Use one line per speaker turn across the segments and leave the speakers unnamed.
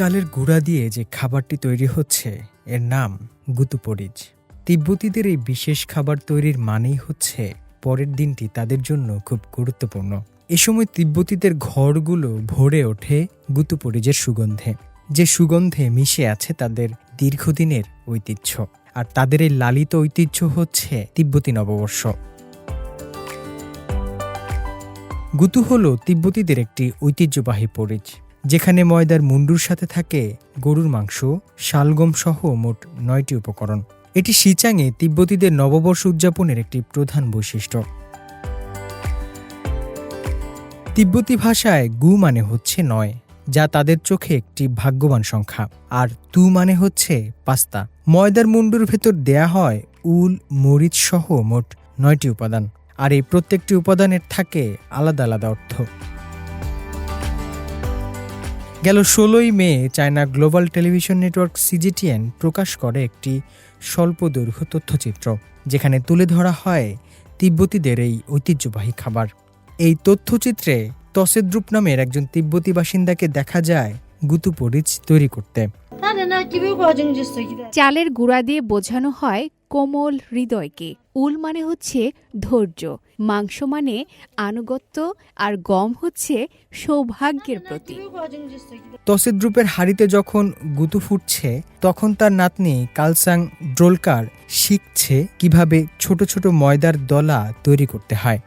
চালের গুঁড়া দিয়ে যে খাবারটি তৈরি হচ্ছে, এর নাম গুতুপরিজ তিব্বতীদের এই বিশেষ খাবার তৈরির মানেই হচ্ছে, পরের দিনটি তাদের জন্য খুব গুরুত্বপূর্ণ। এ সময় তিব্বতীদের ঘরগুলো ভরে ওঠে গুতুপরিজের সুগন্ধে। যে সুগন্ধে মিশে আছে তাদের দীর্ঘদিনের ঐতিহ্য। আর তাদের এই লালিত ঐতিহ্য হচ্ছে তিব্বতী নববর্ষ। গুতু হল তিব্বতীদের একটি ঐতিহ্যবাহী পরিচ। যেখানে ময়দার মুন্ডুর সাথে থাকে গরুর মাংস, শালগম সহ মোট নয়টি উপকরণ। এটি সিচাঙে তিব্বতীদের নববর্ষ উদযাপনের একটি প্রধান বৈশিষ্ট্য। তিব্বতী ভাষায় গু মানে হচ্ছে নয়, যা তাদের চোখে একটি ভাগ্যবান সংখ্যা, আর তু মানে হচ্ছে পাস্তা। ময়দার মুন্ডুর ভেতর দেয়া হয় উল, মরিচ সহ মোট নয়টি উপাদান, আর এই প্রত্যেকটি উপাদানের থাকে আলাদা আলাদা অর্থ। গেল ষোলোই May China Global Television Network CGTN প্রকাশ করে একটি স্বল্প দৈর্ঘ্য তথ্যচিত্র যেখানে তুলে ধরা হয় তিব্বতীদের এই ঐতিহ্যবাহী খাবার। এই তথ্যচিত্রে তসেদ্রুপ নামের একজন তিব্বতী বাসিন্দাকে দেখা যায় গুতুপরিচ তৈরি করতে।
চালের গুঁড়া দিয়ে বোঝানো হয় কোমল হৃদয়কে। উল মানে হচ্ছে ধৈর্য। মাংস মানে আনুগত্য আর গম হচ্ছে সৌভাগ্যের
প্রতি
তসিদ্রুপের হাড়িতে যখন গুতু ফুটছে, তখন তার নাতনি কালসাং ড্রোলকার শিখছে কীভাবে ছোট ছোট ময়দার দলা তৈরি করতে হয়।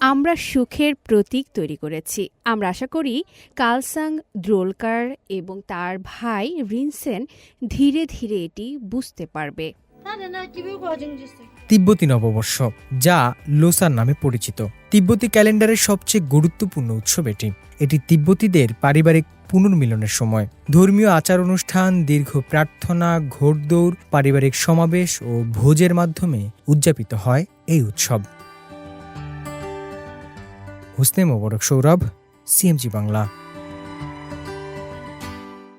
আমরা সুখের প্রতীক তৈরি করেছি। আমরা আশা করি কালসাং দ্রোলকার এবং তার ভাই রিনসেন ধীরে ধীরে এটি বুঝতে পারবে।
তিব্বতী নববর্ষ যা লোসার নামে পরিচিত। তিব্বতী ক্যালেন্ডারের সবচেয়ে গুরুত্বপূর্ণ উৎসব এটি। এটি তিব্বতীদের পারিবারিক পুনর্মিলনের সময়। ধর্মীয় আচার অনুষ্ঠান দীর্ঘ প্রার্থনা ঘোরদৌড় পারিবারিক সমাবেশ ও ভোজের মাধ্যমে উদযাপিত হয় এই উৎসব। হুসনে মোবারক সৌরভ সিএমজি বাংলা।